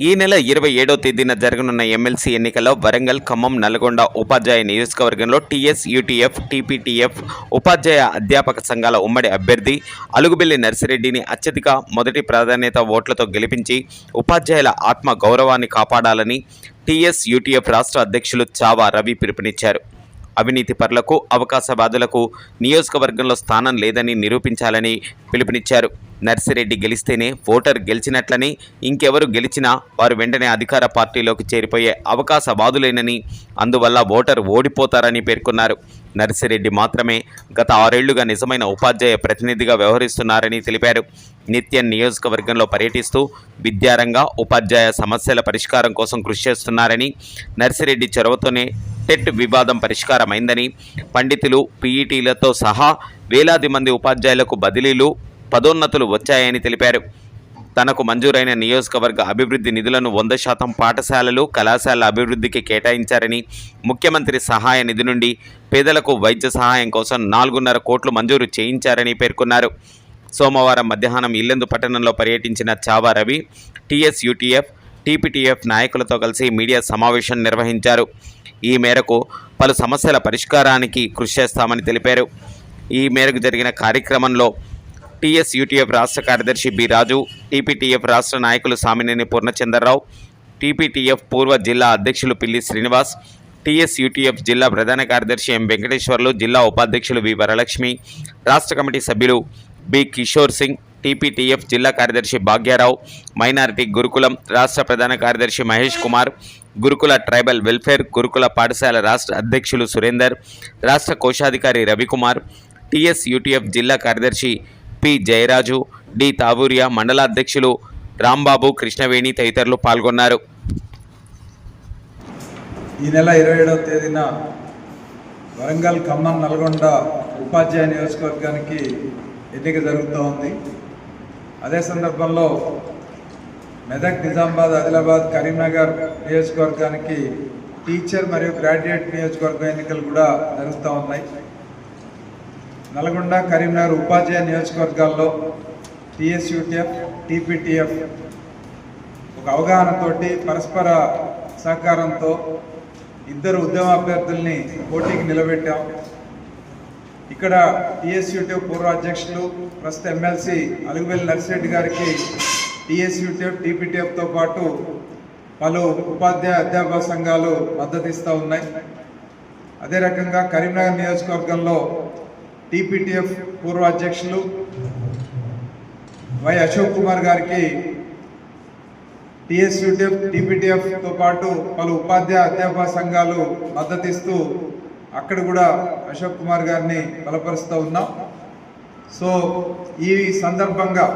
ఈ నెల ఇరవై ఏడో తేదీన జరగనున్న ఎమ్మెల్సీ ఎన్నికల్లో వరంగల్ ఖమ్మం నల్గొండ ఉపాధ్యాయ నియోజకవర్గంలో టీఎస్ యూటీఎఫ్ టీపీటీఎఫ్ ఉపాధ్యాయ అధ్యాపక సంఘాల ఉమ్మడి అభ్యర్థి అలుగుబెల్లి నర్సిరెడ్డిని అత్యధిక మొదటి ప్రాధాన్యత ఓట్లతో గెలిపించి ఉపాధ్యాయుల ఆత్మ గౌరవాన్ని కాపాడాలని టీఎస్ యూటీఎఫ్ రాష్ట్ర అధ్యక్షులు చావా రవి పిలుపునిచ్చారు. అవినీతి పరులకు అవకాశవాదులకు నియోజకవర్గంలో స్థానం లేదని నిరూపించాలని పిలుపునిచ్చారు. నర్సిరెడ్డి గెలిస్తేనే ఓటర్ గెలిచినట్లని ఇంకెవరు గెలిచినా వారు వెంటనే అధికార పార్టీలోకి చేరిపోయే అవకాశవాదులేనని అందువల్ల ఓటర్ ఓడిపోతారని పేర్కొన్నారు. నర్సిరెడ్డి మాత్రమే గత ఆరేళ్ళుగా నిజమైన ఉపాధ్యాయ ప్రతినిధిగా వ్యవహరిస్తున్నారని తెలిపారు. నిత్యం నియోజకవర్గంలో పర్యటిస్తూ విద్యారంగ ఉపాధ్యాయ సమస్యల పరిష్కారం కోసం కృషి చేస్తున్నారని నర్సిరెడ్డి చొరవతోనే టెట్ వివాదం పరిష్కారమైందని పండితులు పీఈటీలతో సహా వేలాది మంది ఉపాధ్యాయులకు బదిలీలు పదోన్నతులు వచ్చాయని తెలిపారు. తనకు మంజూరైన నియోజకవర్గ అభివృద్ధి నిధులను వంద శాతం పాఠశాలలు కళాశాలల అభివృద్ధికి కేటాయించారని ముఖ్యమంత్రి సహాయ నిధి నుండి పేదలకు వైద్య సహాయం కోసం నాలుగున్నర కోట్లు మంజూరు చేయించారని పేర్కొన్నారు. సోమవారం మధ్యాహ్నం ఇల్లెందు పట్టణంలో పర్యటించిన Chhaava Ravi TS UTF TPTF నాయకులతో కలిసి మీడియా సమావేశం నిర్వహించారు. ఈ మేరకు పలు సమస్యల పరిష్కారానికి కృషి చేస్తామని తెలిపారు. ఈ మేరకు జరిగిన కార్యక్రమంలో టీఎస్ యూటీఎఫ్ రాష్ట్ర కార్యదర్శి బి రాజు టీపీటీఎఫ్ రాష్ట్ర నాయకులు సామినేని పూర్ణచంద్రరావు టీపీటీఎఫ్ పూర్వ జిల్లా అధ్యక్షులు పిల్లి శ్రీనివాస్ టీఎస్ యూటీఎఫ్ జిల్లా ప్రధాన కార్యదర్శి ఎం వెంకటేశ్వర్లు జిల్లా ఉపాధ్యక్షులు వి వరలక్ష్మి రాష్ట్ర కమిటీ సభ్యులు బి కిషోర్ సింగ్ టీపీటీఎఫ్ జిల్లా కార్యదర్శి భాగ్యారావు మైనారిటీ గురుకులం రాష్ట్ర ప్రధాన కార్యదర్శి మహేష్ కుమార్ గురుకుల ట్రైబల్ వెల్ఫేర్ గురుకుల పాఠశాల రాష్ట్ర అధ్యక్షులు సురేందర్ రాష్ట్ర కోశాధికారి రవికుమార్ టీఎస్ యూటీఎఫ్ జిల్లా కార్యదర్శి పి. జయరాజు డి. తావూరియా మండలాధ్యక్షులు రాంబాబు కృష్ణవేణి తదితరులు పాల్గొన్నారు. ఈ నెల ఇరవై ఏడవ తేదీన వరంగల్ ఖమ్మం నల్గొండ ఉపాధ్యాయ నియోజకవర్గానికి ఎన్నిక జరుగుతూ ఉంది. అదే సందర్భంలో మెదక్ నిజామాబాద్ ఆదిలాబాద్ కరీంనగర్ నియోజకవర్గానికి టీచర్ మరియు గ్రాడ్యుయేట్ నియోజకవర్గం ఎన్నికలు కూడా జరుగుతూ ఉన్నాయి. నల్గొండ కరీంనగర్ ఉపాధ్యాయ నియోజకవర్గాల్లో టీఎస్యూటీఎఫ్ టీపీటీఎఫ్ ఒక అవగాహనతోటి పరస్పర సహకారంతో ఇద్దరు ఉద్యమ అభ్యర్థుల్ని పోటీకి నిలబెట్టాం. ఇక్కడ టీఎస్యూటీఎఫ్ పూర్వ అధ్యక్షులు ప్రస్తుత ఎమ్మెల్సీ అలుగుబెల్లి నర్సిరెడ్డి గారికి టీఎస్యూటీఎఫ్ టీపీటీఎఫ్తో పాటు పలు ఉపాధ్యాయ అధ్యాపక సంఘాలు మద్దతు ఇస్తూ ఉన్నాయి. అదే రకంగా కరీంనగర్ నియోజకవర్గంలో టీపీటీఎఫ్ పూర్వ అధ్యక్షులు వై అశోక్ కుమార్ గారికి టీఎస్యూటీఎఫ్ టీపీటీఎఫ్తో పాటు పలు ఉపాధ్యాయ అధ్యాపక సంఘాలు మద్దతిస్తూ అక్కడ కూడా అశోక్ కుమార్ గారిని బలపరుస్తూ ఉన్నాం. సో ఈ సందర్భంగా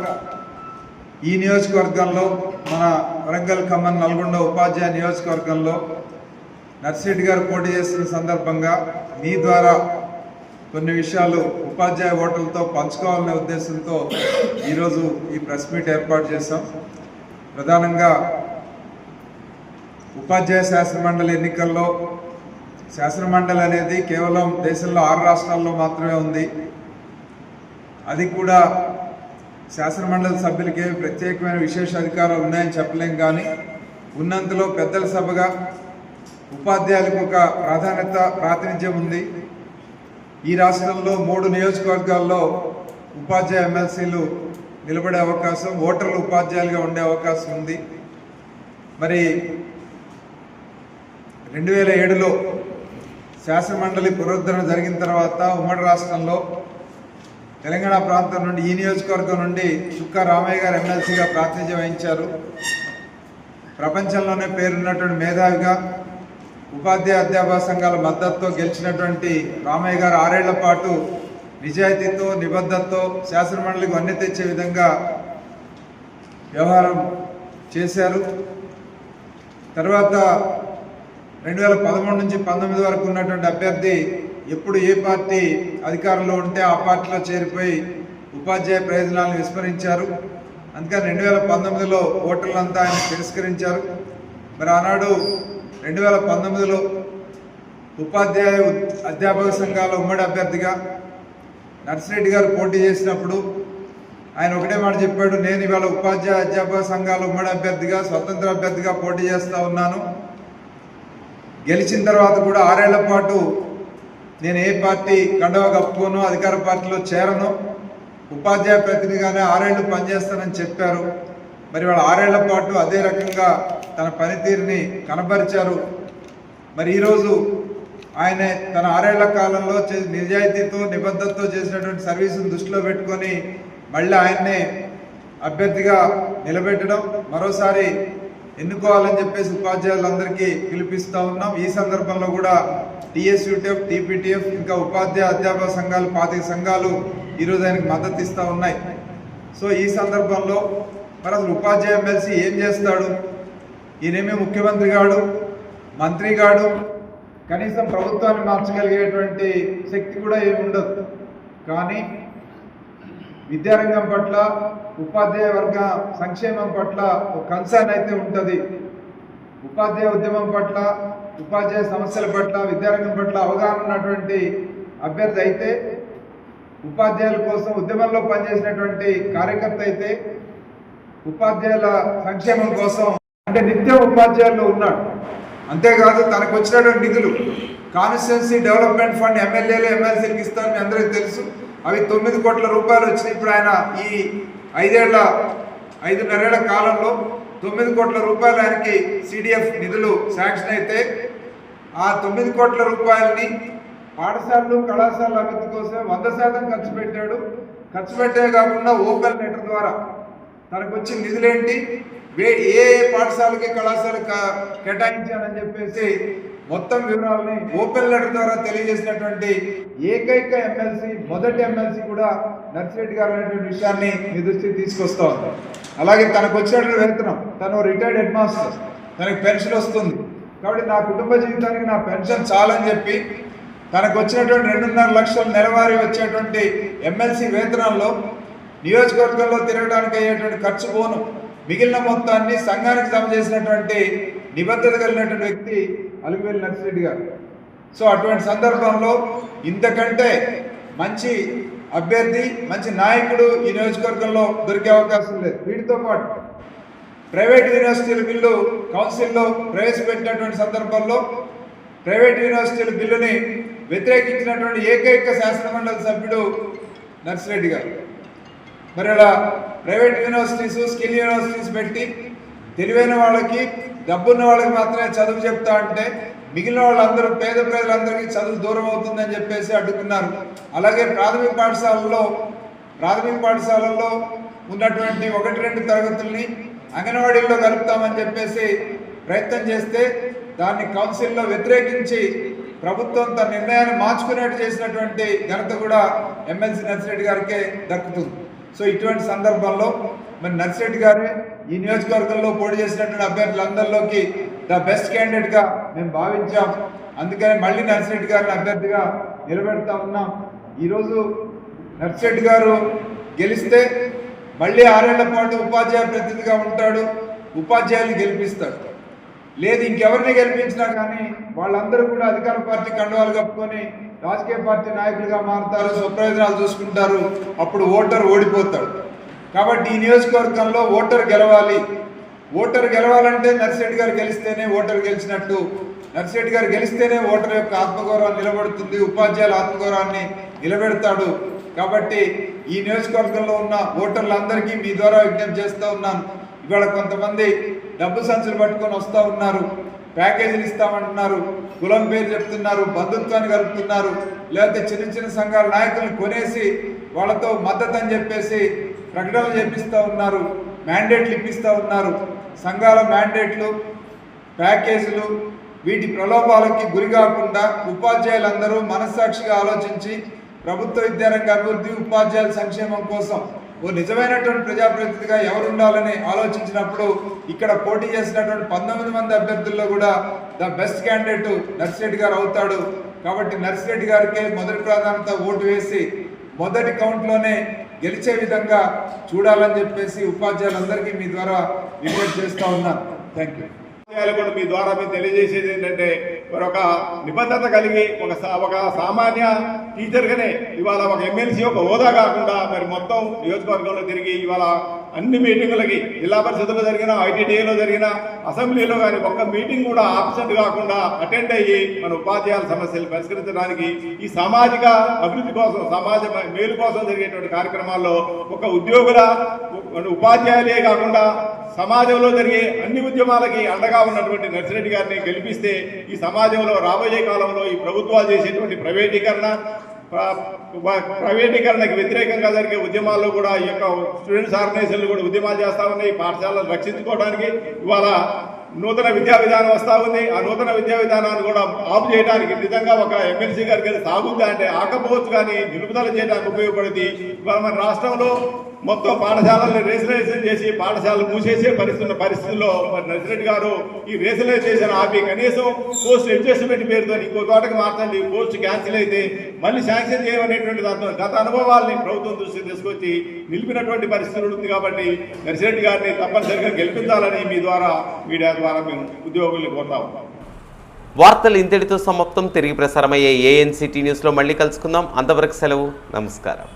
ఈ నియోజకవర్గంలో మన వరంగల్ ఖమ్మం నల్గొండ ఉపాధ్యాయ నియోజకవర్గంలో నర్సిరెడ్డి గారు పోటీ చేస్తున్న సందర్భంగా మీ ద్వారా కొన్ని విషయాలు ఉపాధ్యాయ ఓటర్లతో పంచుకోవాలనే ఉద్దేశంతో ఈరోజు ఈ ప్రెస్ మీట్ ఏర్పాటు చేశాం. ప్రధానంగా ఉపాధ్యాయ శాసనమండలి ఎన్నికల్లో శాసనమండలి అనేది కేవలం దేశంలో ఆరు రాష్ట్రాల్లో మాత్రమే ఉంది. అది కూడా శాసనమండలి సభ్యులకి ఏమి ప్రత్యేకమైన విశేష అధికారాలు ఉన్నాయని చెప్పలేం కానీ ఉన్నంతలో పెద్దల సభగా ఉపాధ్యాయులకు ఒక ప్రాధాన్యత ప్రాతినిధ్యం ఉంది. ఈ రాష్ట్రంలో మూడు నియోజకవర్గాల్లో ఉపాధ్యాయ ఎమ్మెల్సీలు నిలబడే అవకాశం ఓటర్లు ఉపాధ్యాయులుగా ఉండే అవకాశం ఉంది. మరి రెండు వేల ఏడులో శాసనమండలి పునరుద్ధరణ జరిగిన తర్వాత ఉమ్మడి రాష్ట్రంలో తెలంగాణ ప్రాంతం నుండి ఈ నియోజకవర్గం నుండి చుక్క రామయ్య గారు ఎమ్మెల్సీగా ప్రాతినిధ్యం వహించారు. ప్రపంచంలోనే పేరున్నటువంటి మేధావిగా ఉపాధ్యాయ అధ్యాపక సంఘాల మద్దతుతో గెలిచినటువంటి రామయ్య గారు ఆరేళ్ళ పాటు నిజాయితీతో నిబద్ధతతో శాసనమండలికి వన్నె తెచ్చే విధంగా వ్యవహారం చేశారు. తర్వాత రెండు వేల పదమూడు నుంచి పంతొమ్మిది వరకు ఉన్నటువంటి అభ్యర్థి ఎప్పుడు ఏ పార్టీ అధికారంలో ఉంటే ఆ పార్టీలో చేరిపోయి ఉపాధ్యాయ ప్రయోజనాలను విస్మరించారు. అందుకని రెండు వేల పంతొమ్మిదిలో ఓటర్లంతా ఆయన తిరస్కరించారు. మరి ఆనాడు రెండు వేల పంతొమ్మిదిలో ఉపాధ్యాయ అధ్యాపక సంఘాల ఉమ్మడి అభ్యర్థిగా నర్సిరెడ్డి గారు పోటీ చేసినప్పుడు ఆయన ఒకటే మాట చెప్పాడు నేను ఇవాళ ఉపాధ్యాయ అధ్యాపక సంఘాల ఉమ్మడి అభ్యర్థిగా స్వతంత్ర అభ్యర్థిగా పోటీ చేస్తూ ఉన్నాను. గెలిచిన తర్వాత కూడా ఆరేళ్ళ పాటు నేను ఏ పార్టీ కండవ కప్పుకోను అధికార పార్టీలో చేరను. ఉపాధ్యాయ ప్రతినిధిగానే ఆరేళ్ళు పనిచేస్తానని చెప్పారు. మరి వాళ్ళ ఆరేళ్ళ పాటు అదే రకంగా తన పనితీరుని కనబరిచారు. మరి ఈరోజు ఆయన తన ఆరేళ్ళ కాలంలో చే- నిజాయితీతో నిబద్ధతతో చేసినటువంటి సర్వీసును దృష్టిలో పెట్టుకొని మళ్ళీ ఆయన్నే అభ్యర్థిగా నిలబెట్టడం మరోసారి ఎన్నుకోవాలని చెప్పేసి ఉపాధ్యాయులందరికీ పిలిపిస్తూ ఉన్నాం. ఈ సందర్భంలో కూడా టీఎస్యూటీఎఫ్ టీపీటీఎఫ్ ఇంకా ఉపాధ్యాయ అధ్యాపక సంఘాలు పాతిక సంఘాలు ఈరోజు ఆయనకు మద్దతు ఇస్తూ ఉన్నాయి. సో ఈ సందర్భంలో మరి అసలు ఉపాధ్యాయ ఎమ్మెల్సీ ఏం చేస్తాడు? ఈయనేమి ముఖ్యమంత్రి గాడు మంత్రి గాడు. కనీసం ప్రభుత్వాన్ని మార్చగలిగేటువంటి శక్తి కూడా ఏముండదు. కానీ విద్యారంగం పట్ల ఉపాధ్యాయ వర్గ సంక్షేమం పట్ల ఒక కన్సర్న్ అయితే ఉంటుంది. ఉపాధ్యాయ ఉద్యమం పట్ల ఉపాధ్యాయ సమస్యల పట్ల విద్యారంగం పట్ల అవగాహన ఉన్నటువంటి అభ్యర్థి అయితే ఉపాధ్యాయుల కోసం ఉద్యమంలో పనిచేసినటువంటి కార్యకర్త అయితే ఉపాధ్యాయుల సంక్షేమం కోసం అంటే నిత్యం ఉపాధ్యాయుల్లో ఉన్నాడు. అంతేకాదు తనకు వచ్చినటువంటి నిధులు కాన్స్టిట్యున్సీ డెవలప్మెంట్ ఫండ్ ఎమ్మెల్యేలు ఎమ్మెల్సీలకు ఇస్తారని అందరికీ తెలుసు. అవి తొమ్మిది కోట్ల రూపాయలు వచ్చినాయి. ఇప్పుడు ఆయన ఈ ఐదేళ్ళ ఐదున్నరేళ్ళ కాలంలో తొమ్మిది కోట్ల రూపాయలు ఆయనకి సిడిఎఫ్ నిధులు శాంక్షన్ అయితే ఆ తొమ్మిది కోట్ల రూపాయలని పాఠశాలలు కళాశాలల అభివృద్ధి కోసం వంద శాతం ఖర్చు పెట్టాడు. ఖర్చు పెట్టే కాకుండా ఓపెన్ లెటర్ ద్వారా తనకు వచ్చిన నిధులేంటి? వే ఏ ఏ పాఠశాలకి కళాశాలకు కా- కేటాయించానని చెప్పేసి మొత్తం వివరాలని ఓపెన్ లెటర్ ద్వారా తెలియజేసినటువంటి ఏకైక ఎమ్మెల్సీ మొదటి ఎమ్మెల్సీ కూడా నర్సిరెడ్డి గారు అనేటువంటి విషయాన్ని మీ దృష్టికి తీసుకొస్తా ఉంది. అలాగే తనకు వచ్చినటువంటి వేతనం తను రిటైర్డ్ హెడ్ మాస్టర్. తనకి పెన్షన్ వస్తుంది. కాబట్టి నా కుటుంబ జీవితానికి నా పెన్షన్ చాలని చెప్పి తనకు వచ్చినటువంటి రెండున్నర లక్షల నెలవారీ వచ్చేటువంటి ఎమ్మెల్సీ వేతనంలో నియోజకవర్గంలో తిరగడానికి అయ్యేటువంటి ఖర్చు పోను. మిగిలిన మొత్తాన్ని సంఘానికి జమ చేసినటువంటి నిబద్ధత కలిగినటువంటి వ్యక్తి అలుగువేలి నర్సిరెడ్డి గారు. సో అటువంటి సందర్భంలో ఇంతకంటే మంచి అభ్యర్థి మంచి నాయకుడు ఈ నియోజకవర్గంలో దొరికే అవకాశం లేదు. వీటితో పాటు ప్రైవేట్ యూనివర్సిటీల బిల్లు కౌన్సిల్లో ప్రవేశపెట్టినటువంటి సందర్భంలో ప్రైవేట్ యూనివర్సిటీల బిల్లుని వ్యతిరేకించినటువంటి ఏకైక శాసనమండలి సభ్యుడు నర్సిరెడ్డి గారు. మరి అలా ప్రైవేట్ యూనివర్సిటీస్ స్కిల్ యూనివర్సిటీస్ పెట్టి తెలివైన వాళ్ళకి డబ్బున్న వాళ్ళకి మాత్రమే చదువు చెప్తా అంటే మిగిలిన వాళ్ళందరూ పేద ప్రజలందరికీ చదువు దూరం అవుతుందని చెప్పేసి అడ్డుకున్నారు. అలాగే ప్రాథమిక పాఠశాలలో ప్రాథమిక పాఠశాలల్లో ఉన్నటువంటి ఒకటి రెండు తరగతుల్ని అంగన్వాడీల్లో కలుపుతామని చెప్పేసి ప్రయత్నం చేస్తే దాన్ని కౌన్సిల్లో వ్యతిరేకించి ప్రభుత్వం తన నిర్ణయాన్ని మార్చుకునేట్టు చేసినటువంటి ఘనత కూడా ఎమ్మెల్సీ నర్సిరెడ్డి గారికే దక్కుతుంది. సో ఇటువంటి సందర్భంలో మరి నర్సిరెడ్డి గారే ఈ నియోజకవర్గంలో పోటీ చేసినటువంటి అభ్యర్థులందరిలోకి ద బెస్ట్ క్యాండిడేట్గా మేము భావించాం. అందుకని మళ్ళీ నర్సిరెడ్డి గారిని అభ్యర్థిగా నిలబెడతా ఉన్నాం. ఈరోజు నర్సిరెడ్డి గారు గెలిస్తే మళ్ళీ ఆరేళ్ళ పాటు ఉపాధ్యాయ ప్రతినిధిగా ఉంటాడు ఉపాధ్యాయులు గెలిపిస్తాడు. లేదు ఇంకెవరిని గెలిపించినా కానీ వాళ్ళందరూ కూడా అధికార పార్టీ కండువాలు కప్పుకొని రాజకీయ పార్టీ నాయకులుగా మారుతారు స్వప్రయోజనాలు చూసుకుంటారు అప్పుడు ఓటర్ ఓడిపోతాడు. కాబట్టి ఈ నియోజకవర్గంలో ఓటర్ గెలవాలి. ఓటర్ గెలవాలంటే నర్సిరెడ్డి గారు గెలిస్తేనే ఓటర్ గెలిచినట్టు. నర్సిరెడ్డి గారు గెలిస్తేనే ఓటర్ యొక్క ఆత్మగౌరవం నిలబడుతుంది ఉపాధ్యాయుల ఆత్మగౌరవాన్ని నిలబెడతాడు. కాబట్టి ఈ నియోజకవర్గంలో ఉన్న ఓటర్లందరికీ మీ ద్వారా విజ్ఞప్తి చేస్తూ ఉన్నాను. ఇవాళ కొంతమంది డబ్బు సంచులు పట్టుకొని వస్తూ ఉన్నారు. ప్యాకేజీలు ఇస్తామంటున్నారు కులం పేరు చెప్తున్నారు బంధుత్వాన్ని కలుపుతున్నారు లేకపోతే చిన్న చిన్న సంఘాల నాయకులను కొనేసి వాళ్ళతో మద్దతు అని చెప్పేసి ప్రకటనలు చేపిస్తూ ఉన్నారు మ్యాండేట్లు ఇప్పిస్తూ ఉన్నారు. సంఘాల మ్యాండేట్లు ప్యాకేజీలు వీటి ప్రలోభాలకి గురి కాకుండా ఉపాధ్యాయులందరూ మనస్సాక్షిగా ఆలోచించి ప్రభుత్వ విద్యారంగ అభివృద్ధి ఉపాధ్యాయుల సంక్షేమం కోసం ఓ నిజమైనటువంటి ప్రజాప్రతినిధిగా ఎవరు ఉండాలని ఆలోచించినప్పుడు ఇక్కడ పోటీ చేసినటువంటి పంతొమ్మిది మంది అభ్యర్థుల్లో కూడా ద బెస్ట్ క్యాండిడేట్ నర్సిరెడ్డి గారు అవుతాడు. కాబట్టి నర్సిరెడ్డి గారికే మొదటి ప్రాధాన్యత ఓటు వేసి మొదటి కౌంట్లోనే గెలిచే విధంగా చూడాలని చెప్పేసి ఉపాధ్యాయులందరికీ మీ ద్వారా విజ్ఞప్తి చేస్తా ఉన్నాను థ్యాంక్ యూ కూడా మీ ద్వారా మీరు తెలియజేసేది ఏంటంటే మరొక నిబద్ధత కలిగి ఒక సా- ఒక సామాన్య టీచర్గానే ఇవాళ ఒక ఎమ్మెల్సీ ఒక హోదా కాకుండా మరి మొత్తం నియోజకవర్గంలో తిరిగి ఇవాళ అన్ని మీటింగులకి జిల్లా పరిషత్లో జరిగిన ఐటీడీఏలో జరిగిన అసెంబ్లీలో కానీ ఒక్క మీటింగ్ కూడా ఆబ్సెంట్ కాకుండా అటెండ్ అయ్యి మన ఉపాధ్యాయుల సమస్యలు పరిష్కరించడానికి ఈ సామాజిక అభివృద్ధి కోసం సమాజ మేలు కోసం జరిగేటువంటి కార్యక్రమాల్లో ఒక ఉద్యోగుల ఉపాధ్యాయులే కాకుండా సమాజంలో జరిగే అన్ని ఉద్యమాలకి అండగా ఉన్నటువంటి నర్సిరెడ్డి గారిని గెలిపిస్తే ఈ సమాజంలో రాబోయే కాలంలో ఈ ప్రభుత్వాలు చేసేటువంటి ప్రైవేటీకరణ ప్రైవేటీకరణకి ప్రైవేటీకరణకు వ్యతిరేకంగా జరిగే ఉద్యమాల్లో కూడా ఈ యొక్క స్టూడెంట్స్ ఆర్గనైజేషన్లు కూడా ఉద్యమాలు చేస్తా ఉన్నాయి. పాఠశాలను రక్షించుకోవడానికి ఇవాళ నూతన విద్యా విధానం వస్తూ ఉంది. ఆ నూతన విద్యా విధానాన్ని కూడా ఆపు చేయడానికి నిజంగా ఒక ఎమ్మెల్సీ గారికి అది సాగుద్దా అంటే ఆకపోవచ్చు కానీ నిలుపుదల చేయడానికి ఉపయోగపడింది ఇవాళ మన రాష్ట్రంలో మొత్తం పాఠశాలల్ని రేషనలైజేషన్ చేసి పాఠశాలలు మూసేసే పరిస్థితున్న పరిస్థితుల్లో మరి నర్సిరెడ్డి గారు ఈ రేషనలైజేషన్ ఆపి కనీసం పోస్ట్ అడ్జస్ట్మెంట్ పేరుతో ఇంకో తోటకి మార్చండి పోస్ట్ క్యాన్సిల్ అయితే మళ్ళీ శాంక్షన్ చేయమనేటువంటి దాంతో గత అనుభవాల్ని ప్రభుత్వం దృష్టికి తీసుకొచ్చి నిలిపినటువంటి పరిస్థితులు ఉంది కాబట్టి నర్సిరెడ్డి గారిని తప్పనిసరిగా గెలిపించాలని మీ ద్వారా మీడియా ద్వారా మేము ఉద్యోగుల్ని కోరుతాము వార్తలు ఇంతటితో సమాప్తం. తిరిగి ప్రసారమయ్యే ఏఎన్సిటీ న్యూస్లో మళ్ళీ కలుసుకుందాం. అంతవరకు సెలవు. నమస్కారం.